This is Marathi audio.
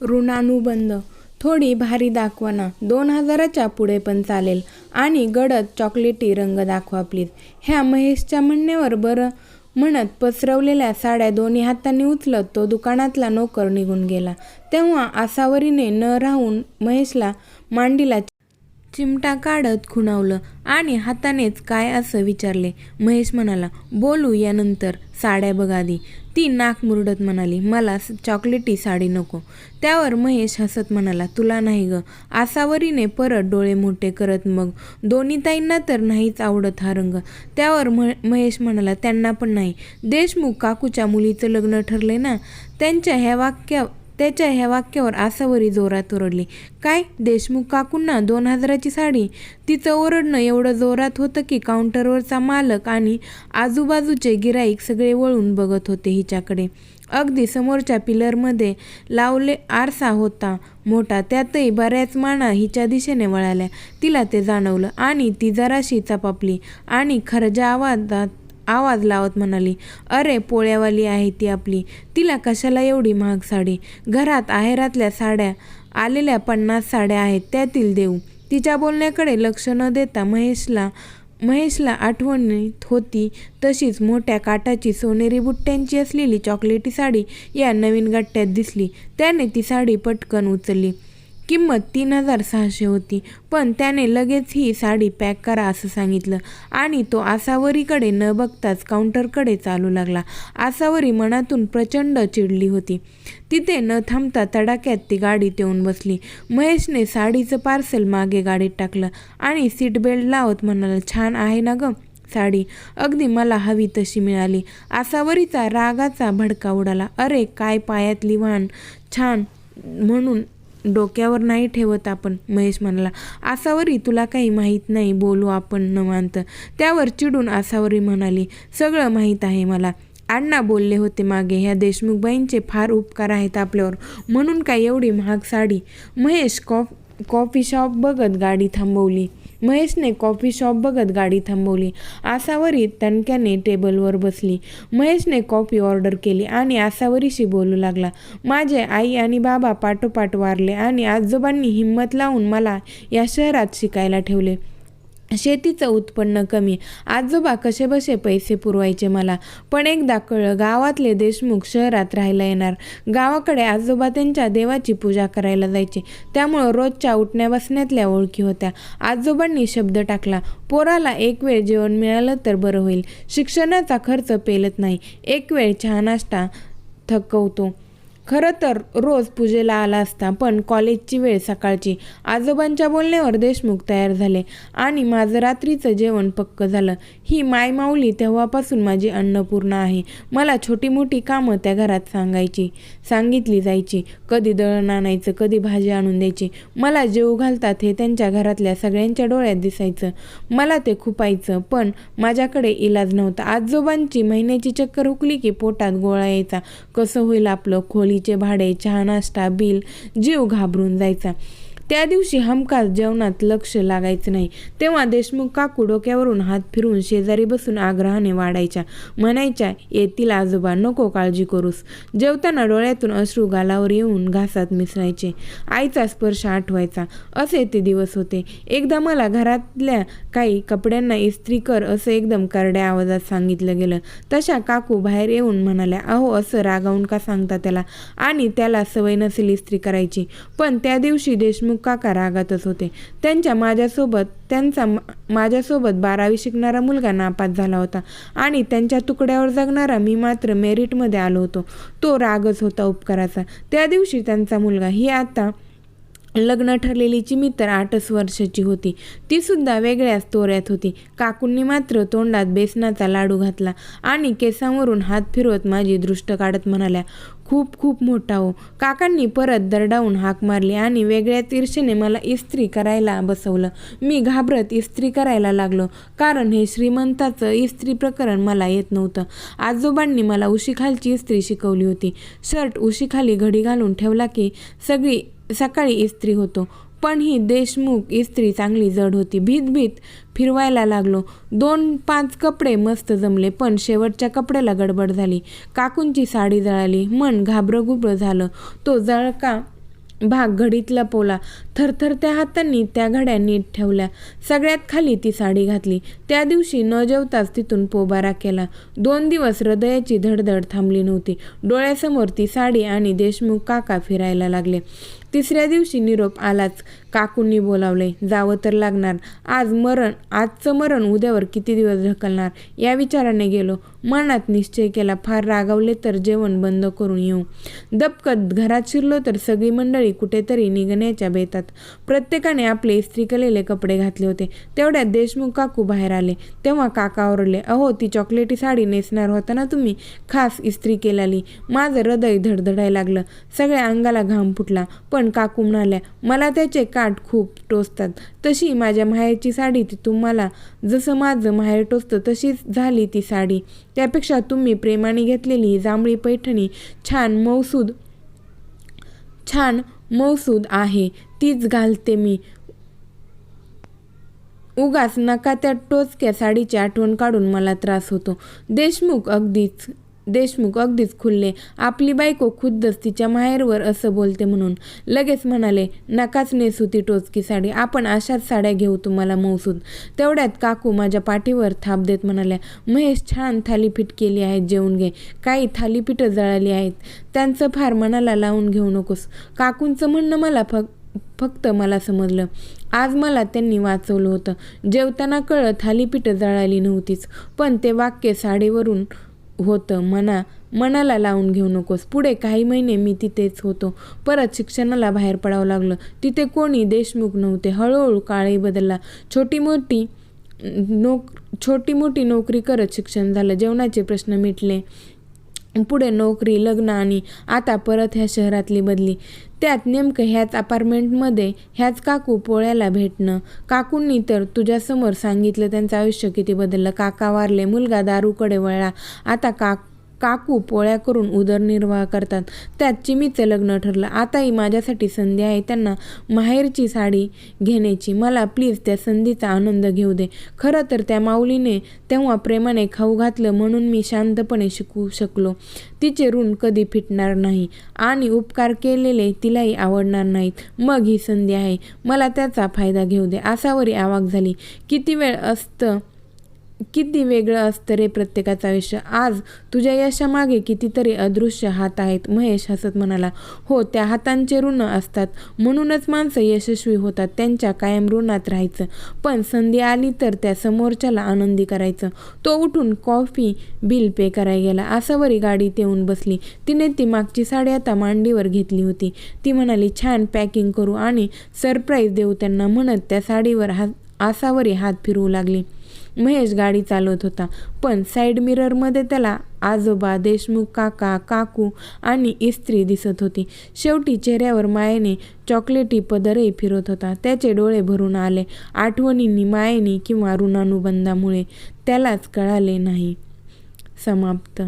ऋणानुबंध. थोडी भारी दाखवा ना. दोन हजाराच्या पुढे पण चालेल. आणि गडद चॉकलेटी रंग दाखवा प्लीज ह्या महेशच्या म्हणण्यावर बरं म्हणत पसरवलेल्या साड्या दोन्ही हातांनी उचलत तो दुकानातला नोकर निघून गेला. तेव्हा आसावरीने न राहून महेशला मांडीला चिमटा काढत खुणावलं आणि हातानेच काय असं विचारले? महेश म्हणाला बोलू यानंतर साड्या बघा दी ती नाक मुरडत म्हणाली मला चॉकलेटी साडी नको. त्यावर महेश हसत म्हणाला तुला नाही ग आसावरीने परत डोळे मोठे करत मग. दोन्ही ताईंना तर नाहीच आवडत हा रंग. त्यावर म महेश म्हणाला त्यांना पण नाही. देशमुख काकूच्या मुलीचं लग्न ठरले ना? त्यांच्या ह्या वाक्या त्याच्या ह्या वाक्यावर आसावरी जोरात ओरडली. काय? देशमुख काकूंना दोन हजाराची साडी? तिचं ओरडणं एवढं जोरात होतं की काउंटरवरचा मालक आणि आजूबाजूचे गिराईक सगळे वळून बघत होते हिच्याकडे. अगदी समोरच्या पिलरमध्ये लावले आरसा होता. मोठा त्यातही बऱ्याच माणा हिच्या दिशेने वळाल्या. तिला ते जाणवलं आणि ती जराशी चपापली आणि खरजा आवाजात आवाज लावत म्हणाली अरे पोळ्यावाली आहे ती आपली. तिला कशाला एवढी महाग साडी? घरात आहेरातल्या साड्या आलेल्या पन्नास साड्या आहेत त्यातील देऊ. तिच्या बोलण्याकडे लक्ष न देता महेशला महेशला आठवणीत होती तशीच मोठ्या काटाची सोनेरी बुट्ट्यांची असलेली चॉकलेटी साडी या नवीन गट्ट्यात दिसली. त्याने ती साडी पटकन उचलली. किंमत तीन हजार सहाशे होती. पण त्याने लगेच ही साडी पॅक करा असं सांगितलं. आणि तो आसावरीकडे न बघताच काउंटरकडे चालू लागला. आसावरी मनातून प्रचंड चिडली होती. तिथे न थांबता तडाक्यात ती गाडीत येऊन बसली. महेशने साडीचं पार्सल मागे गाडीत टाकलं. आणि सीट बेल्ट लावत म्हणाला छान आहे ना गं साडी. अगदी मला हवी तशी मिळाली. आसावरीचा रागाचा भडका उडाला. अरे काय पायातली वाहन? छान. म्हणून डोक्यावर नाही ठेवत आपण. महेश म्हणाला आसावरी तुला काही माहीत नाही बोलू आपण न मानतं त्यावर चिडून आसावरी म्हणाली सगळं माहीत आहे मला. अण्णा बोलले होते मागे ह्या देशमुखबाईंचे फार उपकार आहेत आपल्यावर. म्हणून काय एवढी महाग साडी? महेश कॉफ कॉफी शॉप बघत गाडी थांबवली. महेशने कॉफी शॉप बघत गाडी थांबवली. आसावरी तणक्याने टेबलवर बसली. महेशने कॉफी ऑर्डर केली आणि आसावरीशी बोलू लागला. माझे आई आणि बाबा पाठोपाठ वारले आणि आजोबांनी हिंमत लावून मला या शहरात शिकायला ठेवले. शेतीचं उत्पन्न कमी. आजोबा कसेबसे पैसे पुरवायचे मला? पण एकदा कळलं गावातले देशमुख शहरात राहायला येणार. गावाकडे आजोबा त्यांच्या देवाची पूजा करायला जायचे. त्यामुळं रोजच्या उठण्या बसण्यातल्या ओळखी होत्या. आजोबांनी शब्द टाकला पोराला एक वेळ जेवण मिळालं तर बरं होईल. शिक्षणाचा खर्च पेलत नाही. एक वेळ चहा नाश्ता थकवतो. खरं तर रोज पूजेला आला असता पण कॉलेजची वेळ सकाळची. आजोबांच्या बोलण्यावर देशमुख तयार झाले आणि माझं रात्रीचं जेवण पक्क झालं. ही मायमाऊली तेव्हापासून माझी अन्नपूर्णा आहे. मला छोटी मोठी कामं त्या घरात सांगायची सांगितली जायची. कधी दळण आणायचं कधी भाजी आणून द्यायची. मला जेव घालतात हे त्यांच्या घरातल्या सगळ्यांच्या डोळ्यात दिसायचं. मला ते खुपायचं पण माझ्याकडे इलाज नव्हता. आजोबांची महिन्याची चक्कर हुकली की पोटात गोळा यायचा. कसं होईल आपलं खोली गाडीचे भाडे चहा नाश्ता बिल जीव घाबरून जायचा. त्या दिवशी हमखास जेवणात लक्ष लागायचं नाही. तेव्हा देशमुख काकू डोक्यावरून हात फिरून शेजारी बसून आग्रहाने वाढायच्या. म्हणायच्या येतील आजोबा नको काळजी करूस. जेवताना डोळ्यातून अश्रू गालावर येऊन घासात मिसळायचे. आईचा स्पर्श आठवायचा. असे ते दिवस होते. एकदा मला घरातल्या काही कपड्यांना इस्त्री कर असं एकदम करड्या आवाजात सांगितलं गेलं. तशा काकू बाहेर येऊन म्हणाल्या अहो असं रागावून का सांगता त्याला? आणि त्याला सवय नसेल इस्त्री करायची. पण त्या दिवशी देशमुख काका रागातच होते. त्यांच्या माझ्यासोबत त्यांचा माझ्यासोबत बारावी शिकणारा मुलगा नापास झाला होता आणि त्यांच्या तुकड्यावर जगणारा मी मात्र मेरिटमध्ये आलो होतो. तो रागच होता उपकाराचा. त्या दिवशी त्यांचा मुलगा ही आता लग्न ठरलेली चिमी तर आठच वर्षाची होती. ती सुद्धा वेगळ्याच तोऱ्यात होती. काकूंनी मात्र तोंडात बेसनाचा लाडू घातला आणि केसांवरून हात फिरवत माझी दृष्ट काढत म्हणाल्या खूप खूप मोठा हो काकांनी परत दरडावून हाक मारली आणि वेगळ्याच ईर्षेने मला इस्त्री करायला बसवलं. मी घाबरत इस्त्री करायला लागलो कारण हे श्रीमंताचं इस्त्री प्रकरण मला येत नव्हतं. आजोबांनी मला उशीखालची इस्त्री शिकवली होती. शर्ट उशीखाली घडी घालून ठेवला की सगळी सकाळी इस्त्री होतो. पण ही देशमुख इस्त्री चांगली जड होती. भीत भीत फिरवायला लागलो. दोन पाच कपडे मस्त जमले पण शेवटच्या कपड्याला गडबड झाली. काकूंची साडी जळाली. मन घाबरगुबळ झालं. तो जळका भाग घडीत लपवला थरथरत्या हातांनी त्या घड्या नीट ठेवल्या. सगळ्यात खाली ती साडी घातली. त्या दिवशी न जेवताच तिथून पोबारा केला. दोन दिवस हृदयाची धडधड थांबली नव्हती. डोळ्यासमोर ती साडी आणि देशमुख काका फिरायला लागले. तिसऱ्या दिवशी निरोप आलाच. काकूंनी बोलावले जावं तर लागणार. आज मरण आजचं मरण उद्यावर किती दिवस ढकलणार? या विचाराने गेलो. मनात निश्चय केला. फार रागावले तर जेवण बंद करून येऊ. दबकत घरात शिरलो तर सगळी मंडळी कुठेतरी निघण्याच्या बेतात. प्रत्येकाने आपले इस्त्री केलेले कपडे घातले होते. तेवढ्यात देशमुख काकू बाहेर आले. तेव्हा काका ओरडले अहो ती चॉकलेटी साडी नेसणार होता ना तुम्ही? खास इस्त्री केलेली. माझं हृदय धडधडायला लागलं. सगळ्या अंगाला घाम फुटला. पण काकू म्हणाल्या मला त्याचे काठ खूप टोचतात. तशी माझ्या माहेरची साडी ती तुम्हाला जसं माझं माहेर टोचतं तशीच झाली ती साडी. त्यापेक्षा तुम्ही प्रेमाने घेतलेली ही जांभळी पैठणी छान मौसूद छान मौसूद आहे. तीच घालते मी. उगाच नका त्या टोचक्या साडीची आठवण काढून मला त्रास होतो. देशमुख अगदीच देशमुख अगदीच खुलले. आपली बायको खुद्दच तिच्या माहेरवर असं बोलते म्हणून. लगेच म्हणाले नकाच नेसू ती टोचकी साडी. आपण अशाच साड्या घेऊ तुम्हाला मौसूद. तेवढ्यात काकू माझ्या पाठीवर थाप देत म्हणाल्या महेश छान थालीपीठ केली आहेत जेवून घे. काही थालीपीठं जळाली आहेत. त्यांचं फार मनाला लावून घेऊ नकोस. काकूंचं म्हणणं मला फक्त फक्त मला समजलं. आज मला त्यांनी वाचवलं होतं. जेवताना कळत थालीपीठं जळाली नव्हतीच. पण ते वाक्य साडीवरून होतं. मना मनाला लावून घेऊ नकोस. पुढे काही महिने मी तिथेच होतो. परत शिक्षणाला बाहेर पडावं लागलं. तिथे कोणी देशमुख नव्हते. हळूहळू काळही बदलला. छोटी मोठी नोक छोटी मोठी नोकरी करत शिक्षण झालं. जेवणाचे प्रश्न मिटले. पुढे नोकरी लग्न आणि आता परत ह्या शहरातली बदली. त्यात नेमकं ह्याच अपार्टमेंटमध्ये ह्याच काकू पोळ्याला भेटणं. काकूंनी तर तुझ्यासमोर सांगितलं त्यांचं आयुष्य किती बदललं. काका वारले मुलगा दारूकडे वळला. आता का काकू पोळ्या करून उदरनिर्वाह करतात. त्यात चिमीचं लग्न ठरलं. आताही माझ्यासाठी संधी आहे त्यांना माहेरची साडी घेण्याची. मला प्लीज त्या संधीचा आनंद घेऊ दे. खरं तर त्या माऊलीने तेव्हा प्रेमाने खाऊ घातलं म्हणून मी शांतपणे शिकू शकलो. तिचे ऋण कधी फिटणार नाही आणि उपकार केलेले तिलाही आवडणार नाहीत. मग ही संधी आहे. मला त्याचा फायदा घेऊ दे. आसावरी आवाक झाली. किती वेळ असतं? किती वेगळं असतं रे प्रत्येकाचं आयुष्य. आज तुझ्या यशामागे कितीतरी अदृश्य हात आहेत महेश हसत म्हणाला. हो त्या हातांचे ऋण असतात. म्हणूनच माणसं यशस्वी होतात त्यांच्या कायम ऋणात राहायचं. पण संधी आली तर त्या समोरच्याला आनंदी करायचं. तो उठून कॉफी बिल पे करायला गेला. आसावरी गाडीत येऊन बसली. तिने ती मागची साडी आता मांडीवर घेतली होती. ती म्हणाली छान पॅकिंग करू. आणि सरप्राईज देऊ त्यांना म्हणत त्या साडीवर हात आसावरी हात फिरवू लागली. महेश गाडी चालवत होता. पण साईड मिररमध्ये त्याला आजोबा देशमुख काका काकू आणि इस्त्री दिसत होती. शेवटी चेहऱ्यावर मायेने चॉकलेटी पदरही फिरत होता. त्याचे डोळे भरून आले. आठवणींनी मायेने किंवा ऋणानुबंधामुळे त्यालाच कळाले नाही. समाप्त.